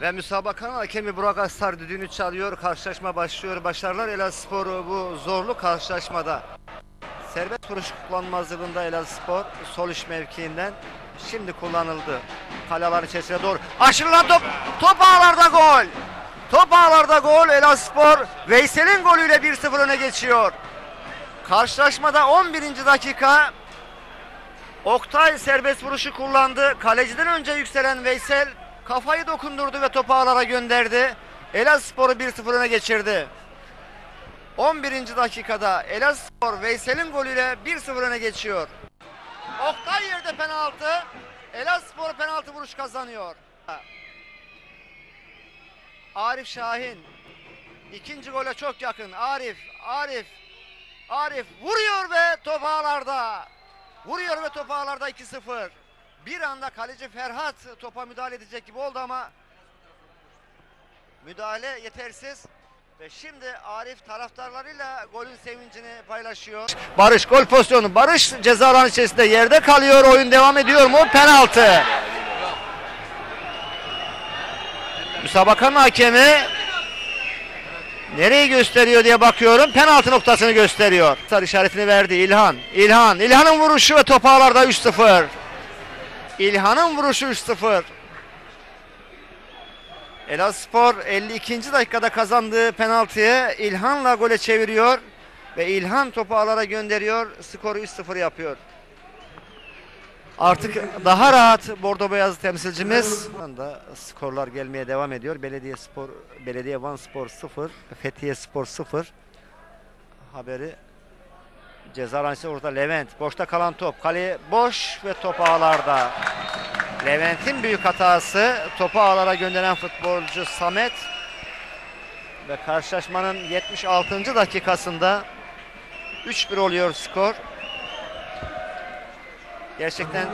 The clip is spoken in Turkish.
Ve müsabakanın hakemi Burak Astar düdüğünü çalıyor. Karşılaşma başlıyor. Başarılar Elazığspor bu zorlu karşılaşmada. Serbest vuruş kullanma hazırlığında Elazığspor sol iş mevkiinden şimdi kullanıldı. Kaleler içerisine doğru. Aşırılan top. Top ağlarda gol. Top ağlarda gol. Elazığspor Veysel'in golüyle 1-0 öne geçiyor. Karşılaşmada 11. dakika Oktay serbest vuruşu kullandı. Kaleciden önce yükselen Veysel kafayı dokundurdu ve topu ağlara gönderdi. Elazığspor'u 1-0 öne geçirdi. 11. dakikada Elazığspor Veysel'in golüyle 1-0 öne geçiyor. Oktay yerde penaltı. Elazığspor penaltı vuruş kazanıyor. Arif Şahin ikinci gole çok yakın. Arif, Arif, Arif vuruyor ve top ağlarda. Vuruyor ve top ağlarda 2-0. Bir anda kaleci Ferhat topa müdahale edecek gibi oldu ama müdahale yetersiz. Ve şimdi Arif taraftarlarıyla golün sevincini paylaşıyor. Barış gol pozisyonu. Barış ceza alanı içerisinde yerde kalıyor. Oyun devam ediyor mu? Penaltı. Müsabakanın hakemi Nereyi gösteriyor diye bakıyorum. Penaltı noktasını gösteriyor. Sarı işaretini verdi İlhan. İlhan. İlhan'ın vuruşu ve top ağlarda 3-0. İlhan'ın vuruşu 3-0. Elazığspor 52. dakikada kazandığı penaltıyı İlhan'la gole çeviriyor. Ve İlhan topu ağlara gönderiyor. Skoru 3-0 yapıyor. Artık daha rahat Bordo Beyazlı temsilcimiz. Anda skorlar gelmeye devam ediyor. Belediye Spor, Belediye Van Spor 0, Fethiye Spor 0. Haberi ceza alanı orada Levent. Boşta kalan top. Kale boş ve top ağlarda. Levent'in büyük hatası topu ağlara gönderen futbolcu Samet ve karşılaşmanın 76. dakikasında 3-1 oluyor skor. Gerçekten